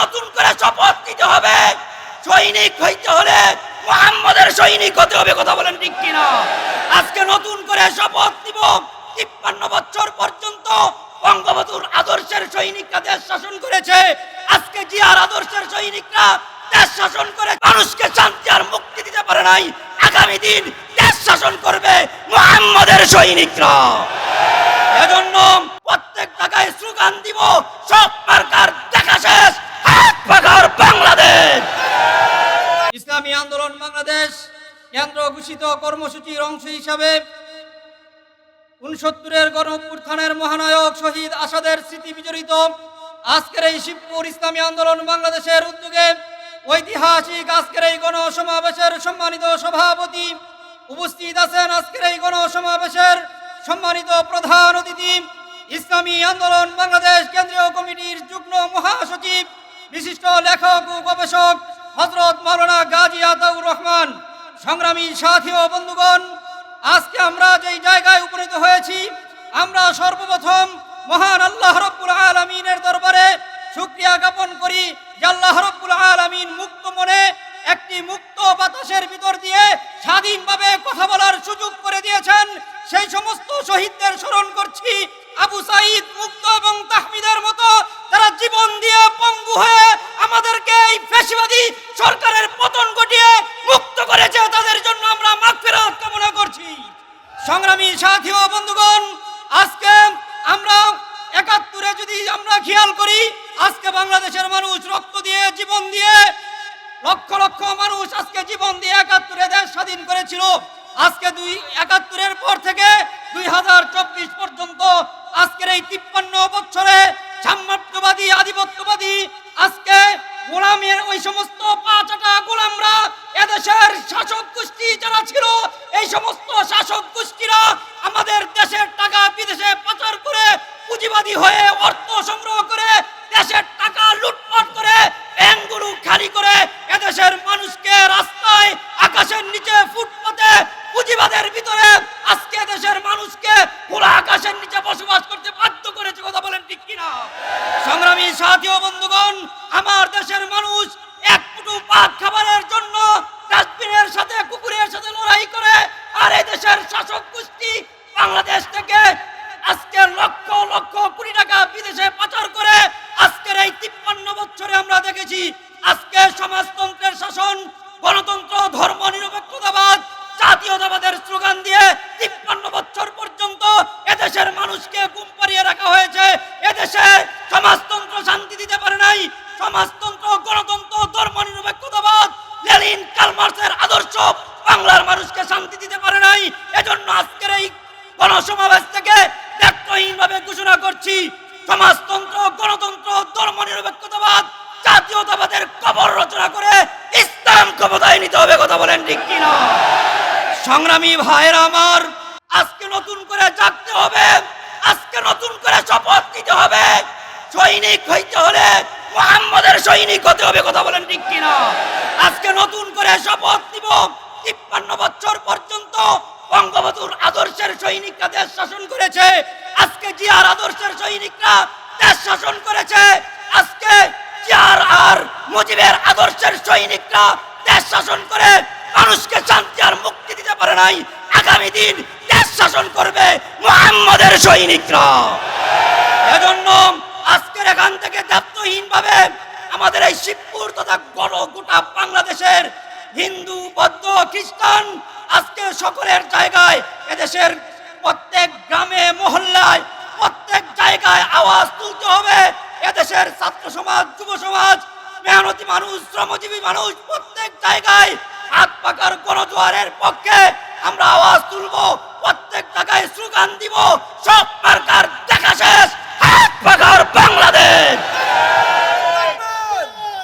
নতুন করে শপথ নিতে হবে। সৈনিক হইতে হলে মোহাম্মদের সৈনিক হতে হবে, কথা বলেন ঠিক কিনা? আজকে নতুন করে শপথ নিব। তিপ্পান্ন বছর পর্যন্ত বঙ্গবন্ধুর আদর্শের সৈনিকরা দেশ শাসন করেছে। আজকে জিয়ার আদর্শের সৈনিকরা দেশ শাসন করে মানুষকে শান্তি আর মুক্তি দিতে পারে নাই। আগামী দিন দেশ শাসন করবে মোহাম্মদের সৈনিকরা এজন্য প্রত্যেক জায়গায় স্লোগান দিব সব মার্কার দেখা শেষ হাত পাখার বাংলাদেশ ইসলামী আন্দোলন বাংলাদেশ কেন্দ্র ঘোষিত কর্মসূচির অংশ হিসাবে উনসত্তরের গণ অভ্যুত্থানের মহানায়ক শহীদ আসাদের স্মৃতি বিজড়িত। আজকের এই শিবপুর ইসলামী আন্দোলন বাংলাদেশের উদ্যোগে ঐতিহাসিক আজকের এই গণসমাবেশের সম্মানিত সভাপতি উপস্থিত আছেন আজকের এই গণসমাবেশের সম্মানিত প্রধান অতিথি, ইসলামী আন্দোলন বাংলাদেশ কেন্দ্রীয় কমিটির যুগ্ম মহাসচিব, বিশিষ্ট লেখক ও গবেষক হজরত মাওলানা গাজী আতাউর রহমান, সংগ্রামী সাথী ও বন্ধুগণ, আজকে আমরা যেই জায়গায় উপনীত হয়েছি, আমরা সর্বপ্রথম মহান আল্লাহ রব্বুল আলমিনের দরবারে শুক্রিয়া জ্ঞাপন করি যে আল্লাহ রব্বুল আলমিন মুক্ত মনে একটি মুক্ত বাতাসের ভিতর দিয়ে স্বাধীনভাবে কথা বলার সুযোগ করে দিয়েছেন। সেই সমস্ত শহীদদের স্মরণ করছি আবু সাইদ মুক্ত যদি আমরা খেয়াল করি, আজকে বাংলাদেশের মানুষ রক্ত দিয়ে, জীবন দিয়ে, লক্ষ লক্ষ মানুষ আজকে জীবন দিয়ে একাত্তরে দেশ স্বাধীন করেছিল। আজকে দুই, একাত্তরের পর থেকে দুই হাজার চব্বিশ পর্যন্ত আজকের এই তিপ্পান্ন বছরে সাম্রাজ্যবাদী, আধিপত্যবাদী, আজকে গোলামের ওই সমস্ত পাঁচটা গোলামরা এদেশের শাসক গোষ্ঠী যারা ছিল, এই সমস্ত শাসক গোষ্ঠীরা আমাদের দেশের টাকা বিদেশে পুঁজিবাদী হয়ে অর্থ সংগ্রহ করে দেশের টাকা লুটপাট করে ব্যাংকগুলো খালি করে এদেশের মানুষকে রাস্তায় আকাশের নিচে ফুটপাতে পুঁজিবাদের ভিতরে আজকে দেশের মানুষকে খোলা আকাশের নিচে বসবাস করতে বাধ্য করেছে, কথা বলেন ঠিক কিনা? সংগ্রামী সাথী বন্ধুগণ, আমার দেশের মানুষ এক ফুটু ভাত খাবারের জন্য ডাস্টবিনের সাথে, কুকুরের সাথে লড়াই করে আর এই দেশের শাসক গোষ্ঠী বাংলাদেশ থেকে আজকে লক্ষ লক্ষ কোটি টাকা বিদেশে পাচার করে আজকের এই তিপ্পান্ন বছরে আমরা দেখেছি আজকে সমাজতন্ত্রের শাসন, গণতন্ত্র, ধর্ম নিরপেক্ষতাবাদ, জাতীয়তাবাদের স্লোগান দিয়ে তিপ্পান্ন বছর পর্যন্ত এদেশের মানুষকে গুম পাড়িয়ে রাখা হয়েছে। এদেশে সমাজতন্ত্র শান্তি দিতে পারে নাই। সমাজতন্ত্র, গণতন্ত্র, ধর্ম নিরপেক্ষতাবাদ, লেনিন কালমার্সের আদর্শ বাংলার মানুষকে শান্তি দিতে পারে নাই এজন্য আজকের এই গণসমাবেশ থেকে ব্যক্তহীনভাবে ঘোষণা করছি সমাজতন্ত্র, গণতন্ত্র ধর্ম নিরপেক্ষতাবাদ জাতীয়তাবাদের কবর রচনা করে ইসলাম ক্ষমতায় নিতে হবে কথা বলেন ঠিক কিনা? সংগ্রামী ভাইয়েরা আমার, আজকে নতুন করে জাগতে হবে, আজকে নতুন করে শপথ নিতে হবে। সৈনিক হইতে হলে মোহাম্মদের সৈনিক হতে হবে কথা বলেন ঠিক কিনা? আজকে নতুন করে শপথ নিব, তিপ্পান্ন বছর পর্যন্ত বঙ্গবন্ধুর আদর্শের সৈনিকরা দেশ শাসন করেছে। আজকে জিয়ার আদর্শের সৈনিকরা দেশ শাসন করেছে। আজকে জিয়ার আর মুজিবের আদর্শের সৈনিকরা দেশ শাসন করে। মানুষকে শান্তি আর মুক্তি দিতে পারে নাই। আগামী দিন দেশ শাসন করবে মোহাম্মদের সৈনিকরা। এজন্য আজকের এখান থেকে দায়িত্বহীন ভাবে আমাদের এই শিবপুর তথা গোটা বাংলাদেশের হিন্দু, বৌদ্ধ, খ্রিস্টান আজকে সকলের জায়গায়, এদেশের প্রত্যেক গ্রামে, মহল্লায়, প্রত্যেক জায়গায় আওয়াজ তুলতে হবে। এদেশের ছাত্র সমাজ, যুব সমাজ, মেহনতি মানুষ, শ্রমজীবী মানুষ, প্রত্যেক জায়গায় হাত পাকার গণজোয়ারের পক্ষে আমরা আওয়াজ তুলব, প্রত্যেক জায়গায় স্লোগান দিব। সব